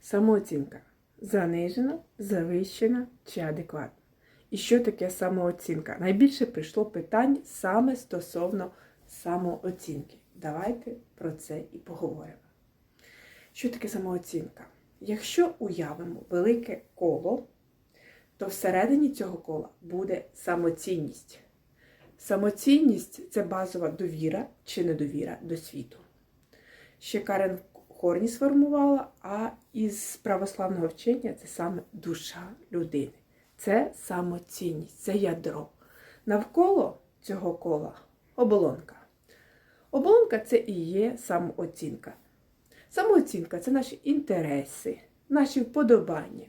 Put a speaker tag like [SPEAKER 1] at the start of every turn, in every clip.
[SPEAKER 1] Самооцінка занижена, завищена чи адекватна. І що таке самооцінка? Найбільше прийшло питань саме стосовно самооцінки. Давайте про це і поговоримо. Що таке самооцінка? Якщо уявимо велике коло, то всередині цього кола буде самоцінність. Самоцінність це базова довіра чи недовіра до світу. Ще Карен Хорні сформувала, а із православного вчення це саме душа людини. Це самоцінність, це ядро. Навколо цього кола оболонка. Оболонка це і є самооцінка. Самооцінка це наші інтереси, наші вподобання,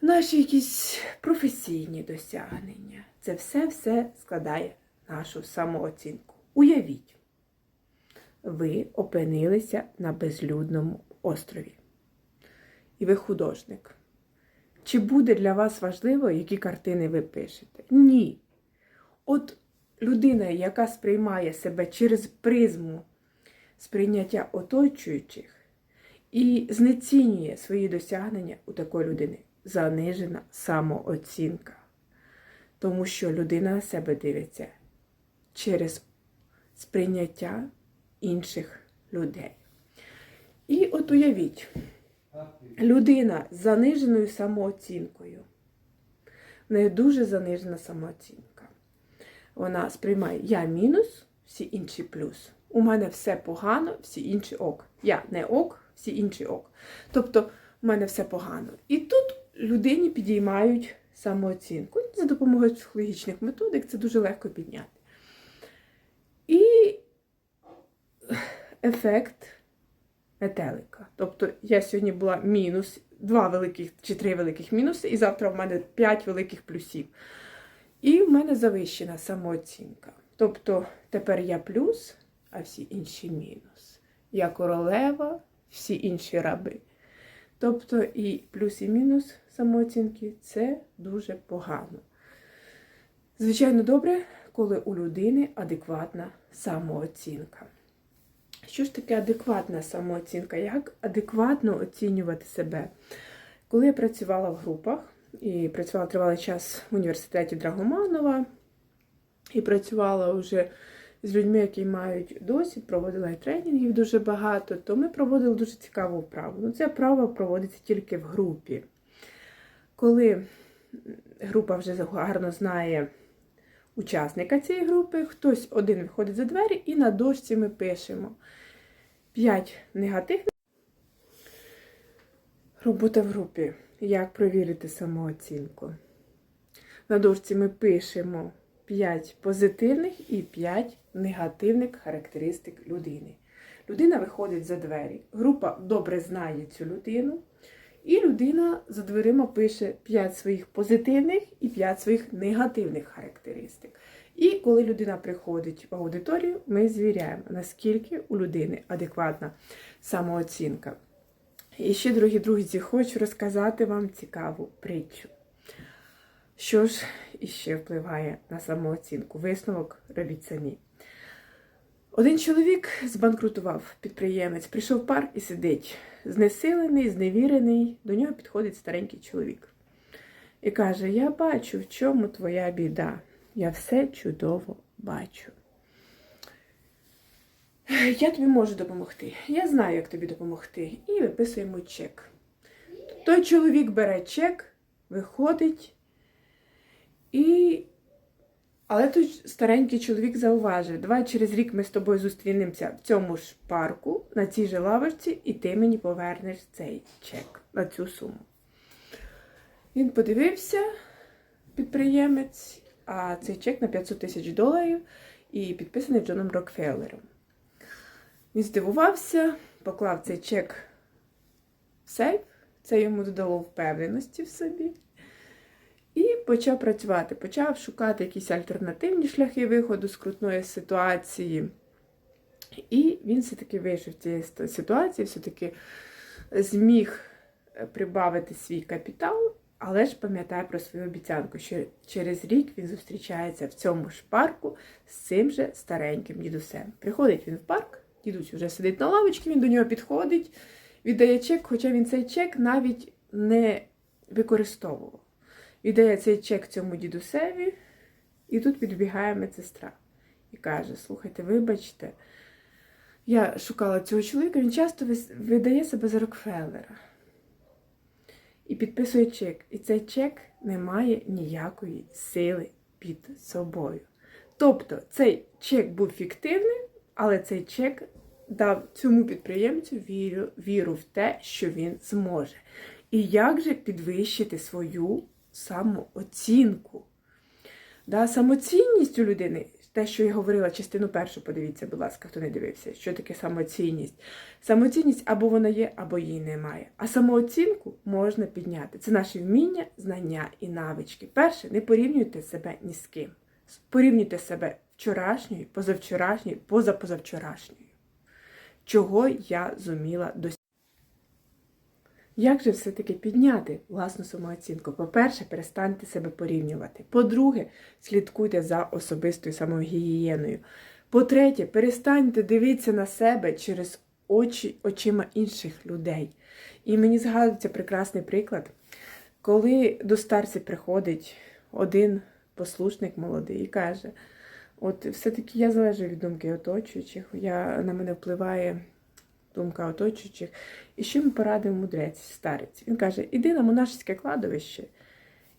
[SPEAKER 1] наші якісь професійні досягнення. Це все-все складає нашу самооцінку. Уявіть, ви опинилися на безлюдному острові. І ви художник. Чи буде для вас важливо, які картини ви пишете? Ні. От людина, яка сприймає себе через призму сприйняття оточуючих і знецінює свої досягнення у такої людини, занижена самооцінка. Тому що людина на себе дивиться через сприйняття інших людей. І от уявіть, людина з заниженою самооцінкою. В неї дуже занижена самооцінка. Вона сприймає я мінус, всі інші плюс. У мене все погано, всі інші ок. Я не ок, всі інші ок. Тобто, у мене все погано. І тут людині підіймають самооцінку. За допомогою психологічних методик це дуже легко підняти. І ефект метелика. Тобто я сьогодні була мінус, два великих чи три великих мінуси, і завтра в мене п'ять великих плюсів. І в мене завищена самооцінка. Тобто тепер я плюс, а всі інші мінус. Я королева, всі інші раби. Тобто і плюс і мінус самооцінки це дуже погано. Звичайно, добре, коли у людини адекватна самооцінка. Що ж таке адекватна самооцінка? Як адекватно оцінювати себе? Коли я працювала в групах і працювала тривалий час в університеті Драгоманова, і працювала вже з людьми, які мають досвід, проводила і тренінгів дуже багато, то ми проводили дуже цікаву вправу. Ну, Ця вправа проводиться тільки в групі. Коли група вже гарно знає учасника цієї групи, хтось один виходить за двері, і на дошці ми пишемо 5 негативних. Робота в групі. Як провірити самооцінку? На дошці ми пишемо 5 позитивних і 5 негативних характеристик людини. Людина виходить за двері. Група добре знає цю людину. І людина за дверима пише 5 своїх позитивних і 5 своїх негативних характеристик. І коли людина приходить в аудиторію, ми звіряємо, наскільки у людини адекватна самооцінка. І ще, дорогі друзі, хочу розказати вам цікаву притчу. Що ж іще впливає на самооцінку? Висновок робіть самі. Один чоловік збанкрутував підприємець, прийшов в парк і сидить, знесилений, зневірений. До нього підходить старенький чоловік і каже: Я бачу, в чому твоя біда. Я все чудово бачу. Я тобі можу допомогти. Я знаю, як тобі допомогти. І виписуємо чек. Той чоловік бере чек, виходить, і. Але той старенький чоловік зауважив, давай через рік ми з тобою зустрінемося в цьому ж парку, на цій же лавочці, і ти мені повернеш цей чек на цю суму. Він подивився, підприємець, а цей чек на 500 тисяч доларів і підписаний Джоном Рокфеллером. Він здивувався, поклав цей чек в сейф, це йому додало впевненості в собі. Почав працювати, почав шукати якісь альтернативні шляхи виходу з крутної ситуації. І він все-таки вийшов з цієї ситуації, все-таки зміг прибавити свій капітал, але ж пам'ятає про свою обіцянку, що через рік він зустрічається в цьому ж парку з цим же стареньким дідусем. Приходить він в парк, дідусь вже сидить на лавочці, він до нього підходить Віддає чек, хоча він цей чек навіть не використовував. Віддає цей чек цьому дідусеві, і тут підбігає медсестра і каже: Слухайте, вибачте, я шукала цього чоловіка, він часто видає себе за Рокфеллера. І підписує чек. І цей чек не має ніякої сили під собою. Тобто цей чек був фіктивним, але цей чек дав цьому підприємцю віру, віру в те, що він зможе. І як же підвищити свою самооцінку? Да, самоцінність у людини, те, що я говорила, частину першу, подивіться, будь ласка, хто не дивився, що таке самоцінність. Самоцінність або вона є, або її немає. А самооцінку можна підняти. Це наші вміння, знання і навички. Перше, не порівнюйте себе ні з ким. Порівнюйте себе вчорашньою, позавчорашньою, позапозавчорашньою. Чого я зуміла досягти. Як же все-таки підняти власну самооцінку? По-перше, перестаньте себе порівнювати. По-друге, слідкуйте за особистою самогігієною. По-третє, перестаньте дивитися на себе через очі очима інших людей. І мені згадується прекрасний приклад, коли до старця приходить один послушник молодий і каже: От все-таки я залежу від думки оточуючих, я, на мене впливає думка оточуючих. І що йому порадив мудрець, старець? Він каже: іди на монашеське кладовище,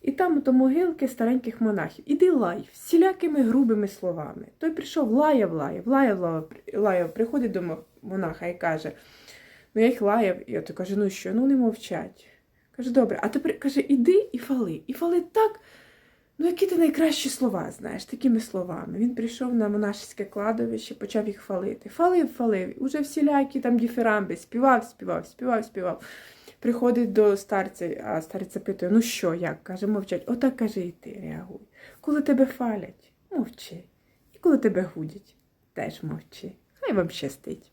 [SPEAKER 1] і там то могилки стареньких монахів. Іди лай всілякими грубими словами. Той прийшов, лаяв, лаяв, лаяв, лаяв, лаяв, приходить до монаха і каже: Ну, я їх лаяв, і от каже, ну що, ну не мовчать. Каже, добре, а тепер каже, іди і фали. І фали так. Ну, які ти найкращі слова знаєш, такими словами. Він прийшов на монашеське кладовище, почав їх фалити. Фалив, фалив, уже всілякі там діфірамби, співав, співав, співав, співав. Приходить до старця, а старець запитує, ну що, як? Каже, мовчать. Отак каже, і ти реагуй. Коли тебе фалять, мовчи. І коли тебе гудять, теж мовчи. Хай вам щастить.